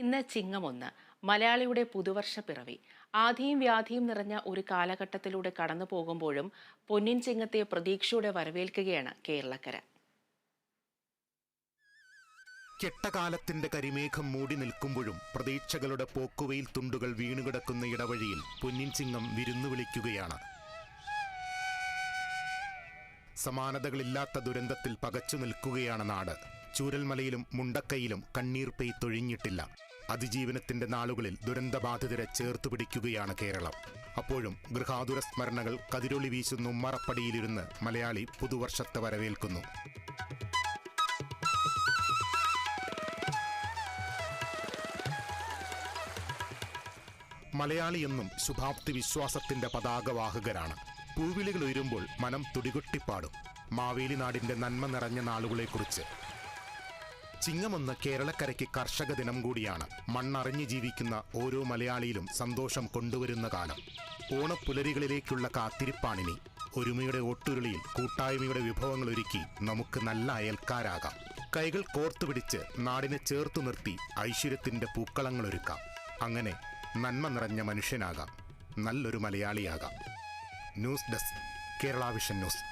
ഇന്ന് ചിങ്ങമൊന്ന് മലയാളിയുടെ പുതുവർഷ പിറവി. ആധിയും വ്യാധിയും നിറഞ്ഞ ഒരു കാലഘട്ടത്തിലൂടെ കടന്നു പോകുമ്പോഴും പൊന്നിൻ ചിങ്ങത്തെ പ്രതീക്ഷയോടെ വരവേൽക്കുകയാണ് കേരളക്കര. കെട്ടകാലത്തിന്റെ കരിമേഘം മൂടി നിൽക്കുമ്പോഴും പ്രതീക്ഷകളുടെ പോക്കുവയിൽ തുണ്ടുകൾ വീണുകിടക്കുന്ന ഇടവഴിയിൽ പൊന്നിൻ ചിങ്ങം വിരുന്നു വിളിക്കുകയാണ്. സമാനതകളില്ലാത്ത ദുരന്തത്തിൽ പകച്ചു നിൽക്കുകയാണ് നാട്. ചൂരൽമലയിലും മുണ്ടക്കയിലും കണ്ണീർ പെയ്ത്തൊഴിഞ്ഞിട്ടില്ല അതിജീവനത്തിന്റെ നാളുകളിൽ ദുരന്തബാധിതരെ ചേർത്തുപിടിക്കുകയാണ് കേരളം. അപ്പോഴും ഗൃഹാതുര സ്മരണകൾ കതിരൊളി വീശുന്നു മറപ്പടിയിലിരുന്ന് മലയാളി പുതുവർഷത്തെ വരവേൽക്കുന്നു. മലയാളിയെന്നും ശുഭാപ്തി വിശ്വാസത്തിന്റെ പതാകവാഹകരാണ്. പൂവിളികൾ ഉയരുമ്പോൾ മനം തുടികൊട്ടിപ്പാടും. മാവേലി നാടിന്റെ നന്മ നിറഞ്ഞ നാളുകളെക്കുറിച്ച് ചിങ്ങമൊന്ന് കേരളക്കരയ്ക്ക് കർഷക ദിനം കൂടിയാണ്. മണ്ണറിഞ്ഞ് ജീവിക്കുന്ന ഓരോ മലയാളിയിലും സന്തോഷം കൊണ്ടുവരുന്ന കാലം. ഓണപ്പുലരികളിലേക്കുള്ള കാത്തിരിപ്പാണിനി. ഒരുമയുടെ ഒട്ടുരുളിയിൽ കൂട്ടായ്മയുടെ വിഭവങ്ങൾ ഒരുക്കി നമുക്ക് നല്ല അയൽക്കാരാകാം. കൈകൾ കോർത്തുപിടിച്ച് നാടിനെ ചേർത്തു നിർത്തി ഐശ്വര്യത്തിന്റെ പൂക്കളങ്ങൾ ഒരുക്കാം അങ്ങനെ നന്മ നിറഞ്ഞ മനുഷ്യനാകാം. നല്ലൊരു മലയാളിയാകാം. News desk Kerala vision news.